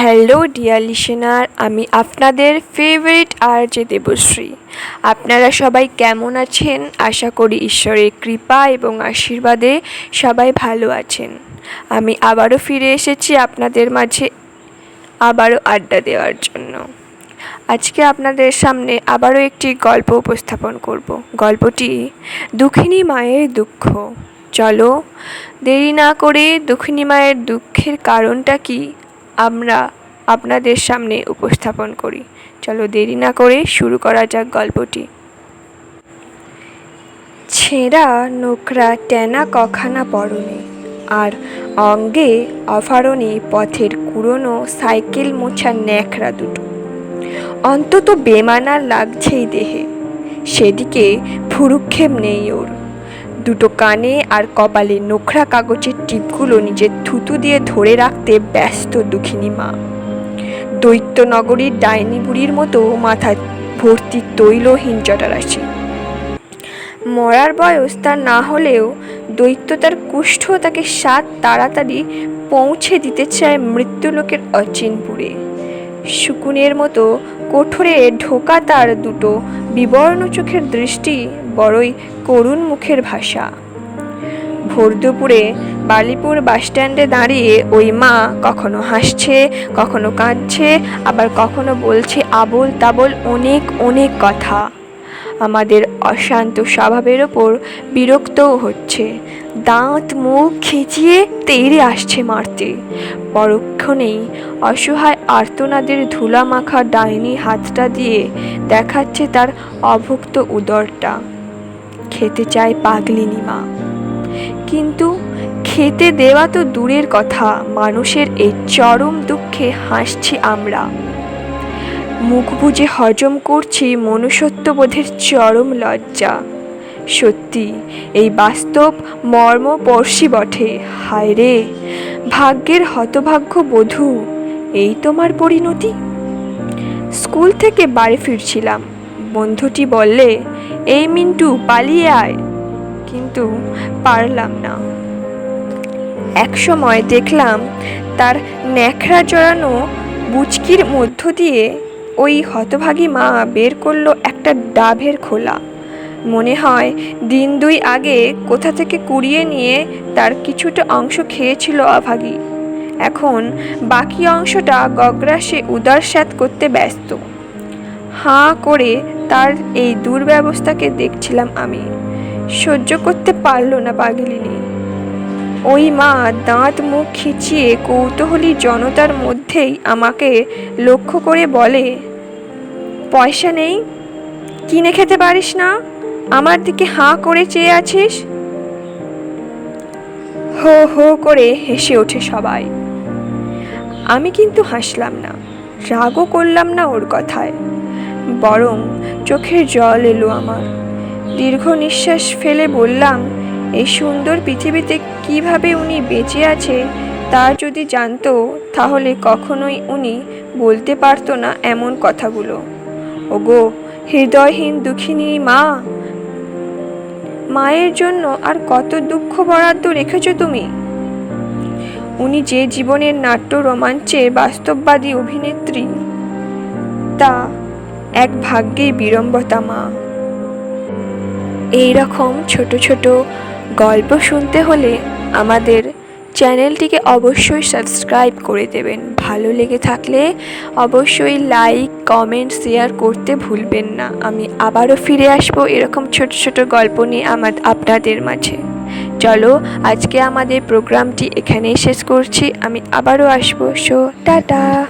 Hello dear listener, আমি আপনাদের favourite আর যে দেবশ্রী। আপনারা সবাই কেমন আছেন? আশা করি ঈশ্বরের কৃপা এবং আশীর্বাদে সবাই ভালো আছেন। আমি আবারও ফিরে এসেছি আপনাদের মাঝে আবারও আড্ডা দেওয়ার জন্য। আজকে আপনাদের সামনে আবারও একটি গল্প উপস্থাপন করব। গল্পটি, দুঃখিনী মায়ের দুঃখ। চলো, দেরি না করে দুঃখিনী মায়ের দুঃখের কারণটা কি? আমরা আপনাদের সামনে উপস্থাপন করি। চলো দেরি না করে শুরু করা যাক গল্পটি। ছেঁড়া নোকরা টেনা কখানা পরনে, আর অঙ্গে অফারণে পথের কুড়োনো সাইকেল মোছা ন্যাকড়া দুটো। অন্তত বেমানার লাগছেই দেহে, সেদিকে ভুরুক্ষেপ নেই ওর। দুটো কানে আর কপালে নোখরা কাগজের টিপগুলো নিজের থুতু দিয়ে ধরে রাখতে ব্যস্ত দুঃখিনী মা। দৈত্যনগরীর ডাইনি বুড়ির মতো মাথা ভর্তি তৈলহীন জটারাশি মরার বয়স তার না হলেও দৈত্য তার কুষ্ঠ তাকে সাত তাড়াতাড়ি পৌঁছে দিতে চায় মৃত্যুলোকের অচিনপুরে শুকুনের মতো কোঠরে ঢোকা তার দুটো বিবর্ণ চোখের দৃষ্টি বড়ই করুণ মুখের ভাষা। ভোর দুপুরে বালিপুর বাসস্ট্যান্ডে দাঁড়িয়ে ওই মা কখনো হাসছে, কখনো কাঁদছে, আবার কখনো বলছে আবোল তাবোল অনেক অনেক কথা। আমাদের অশান্ত স্বভাবের ওপর বিরক্তও হচ্ছে। দাঁত, মুখ খিচিয়ে তেড়ে আসছে মারতে। পরক্ষণেই অসহায় আর্তনাদের ধুলা মাখা ডাইনি হাতটা দিয়ে দেখাচ্ছে তার অভুক্ত উদরটা। খেতে চায় পাগলিনী মা। কিন্তু খেতে দেওয়া তো দূরের কথা, মানুষের এই চরম দুঃখে হাসছি আমরা। মুখ বুজে হজম করছি মনুষ্যত্ববোধের চরম লজ্জা। সত্যি, এই বাস্তব মর্মপর্শী বটে হায় রে ভাগ্যের হতভাগ্য বধূ, এই তোমার পরিণতি? স্কুল থেকে বাড়ি ফিরছিলাম, বন্ধুটি বললে, এই মিন্টু, পালিয়ে আয়। কিন্তু পারলাম না। এক সময় দেখলাম তার ন্যাকড়া জড়ানো বুচকির মধ্য দিয়ে ওই হতভাগী মা বের করল একটা ডাভের খোলা। মনে হয় দিন দুই আগে কোথা থেকে কুড়িয়ে নিয়ে তার কিছুটা অংশ খেয়েছিল অভাগী। এখন বাকি অংশটা গগ্রাসে উদারস্যাত করতে ব্যস্ত। হাঁ করে তার এই দুর্ব্যবস্থাকে দেখছিলাম আমি। সহ্য করতে পারল না পাগলিনী। ওই মা দাঁত মুখ খিচিয়ে কৌতূহলী জনতার মধ্যেই আমাকে লক্ষ্য করে বলে, পয়সা নেই? কিনে খেতে পারিস না? আমার দিকে হাঁ করে চেয়ে আছিস? হো হো করে হেসে ওঠে সবাই। আমি কিন্তু হাসলাম না, রাগও করলাম না ওর কথায়। বরং চোখের জল এলো আমার। দীর্ঘ নিঃশ্বাস ফেলে বললাম এই সুন্দর পৃথিবীতে কীভাবে উনি বেঁচে আছে তা যদি জানতো, তাহলে কখনোই উনি বলতে পারতো না এমন কথাগুলো। ওগো, হৃদয়হীন দুঃখিনী মা! মায়ের জন্য আর কত দুঃখ বরাদ্দ রেখেছো তুমি? উনি যে জীবনের নাট্য রোমাঞ্চে বাস্তববাদী অভিনেত্রী, তা এক ভাগ্যেই বিড়ম্বতা মা। এই রকম ছোট ছোট গল্প শুনতে হলে আমাদের চ্যানেলটিকে অবশ্যই সাবস্ক্রাইব করে দেবেন। ভালো লেগে থাকলে অবশ্যই লাইক, কমেন্ট, শেয়ার করতে ভুলবেন না। আমি আবারও ফিরে আসব এরকম ছোট ছোট গল্প নিয়ে আমার আপনাদের মাঝে। চলো, আজকে আমাদের প্রোগ্রামটি এখানেই শেষ করছি। আমি আবারও আসব। So, tata!